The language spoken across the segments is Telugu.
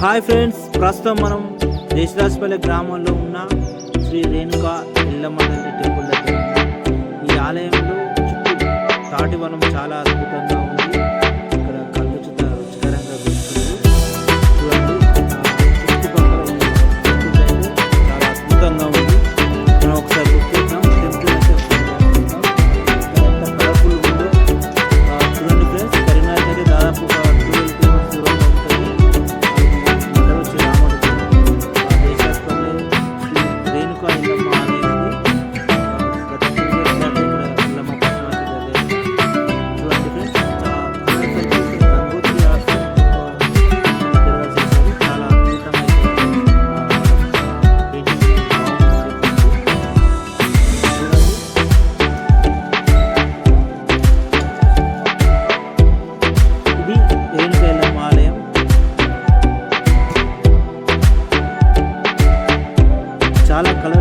హాయ్ ఫ్రెండ్స్ ప్రస్తుతం మనం దేశరాజపల్లి గ్రామంలో ఉన్న శ్రీ రేణుకా ఇల్లమ్మ టెంపుల్ దగ్గర ఈ ఆలయంలో చుట్టూ తాటి వనం చాలా चाल कल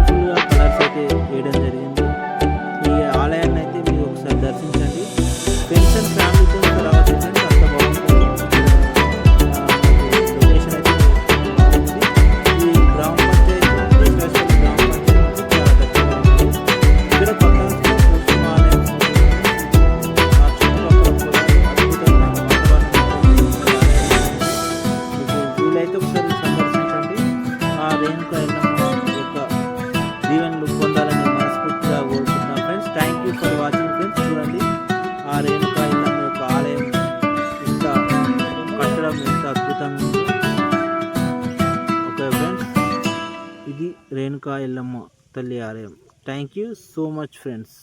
యూ వాచింగ్ ఫ్రెండ్స్ చూడండి ఆ రేణుకాయల ఇల్లమ్మ యొక్క ఆలయం ఎంత కట్టడం ఎంత అద్భుతంగా ఓకే ఫ్రెండ్స్ ఇది రేణుకా తల్లి ఆలయం thank you so much friends